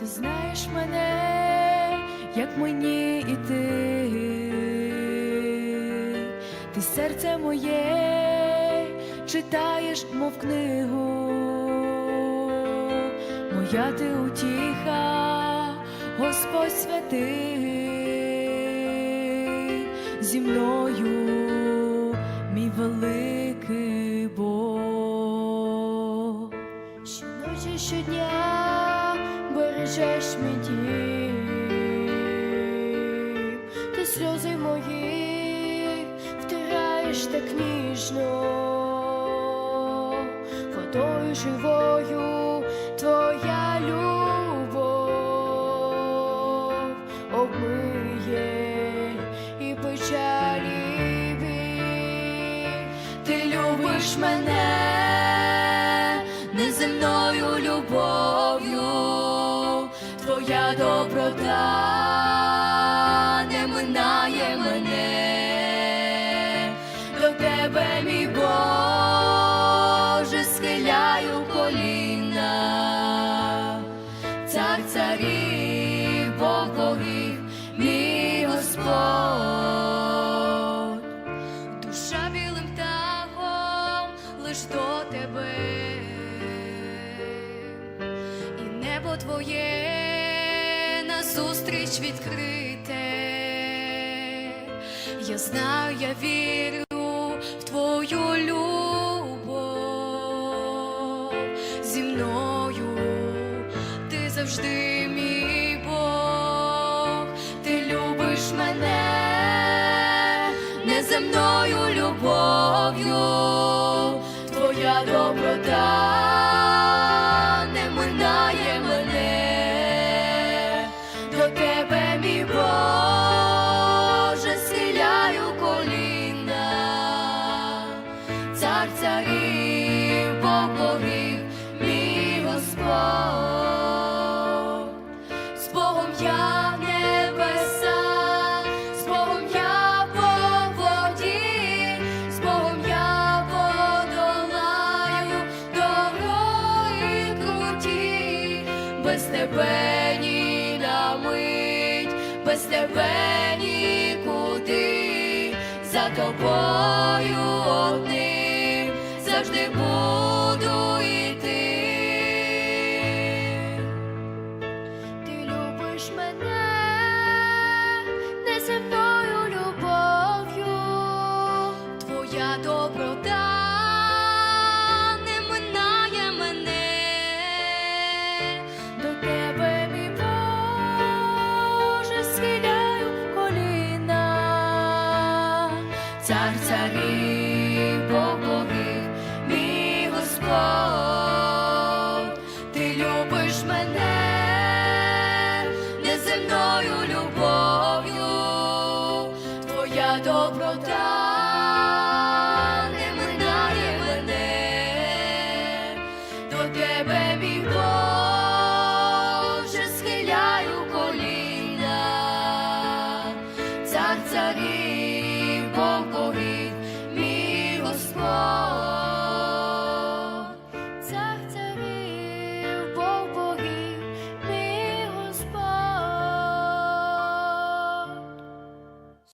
Ти знаєш мене, як мені іти, ти серце моє читаєш, мов книгу, моя ти утіха, Господь святий, зі мною мій великий Бог. Щоночі щодня мій дім, ти сльози мої втираєш так ніжно, водою живою твоя любов обмиє і печалі. Ти любиш мене твоя доброта не минає мене, до тебе, мій Боже, схиляю коліна, цар царів, Бог богів, мій Господь. Душа білим птахом лиш до тебе, і небо твоє назустріч відкрите. Я знаю, я вірю в твою любов. Зі мною, ти завжди мій Бог, ти любиш мене. Неземною любов'ю, твоя доброта З Богом я в небеса, з Богом я по з Богом я подолаю дороги круті, без тебе на мить, без тебе нікуди, за тобою одним завжди буду твоя доброта не минає мене, до тебе, мій Боже, схиляю коліна, цар царів, мій Господь, ти любиш мене неземною любов'ю, твоя доброта тебе, мій Боже, схиляю коліна, цар царів, Бог, мій Господь.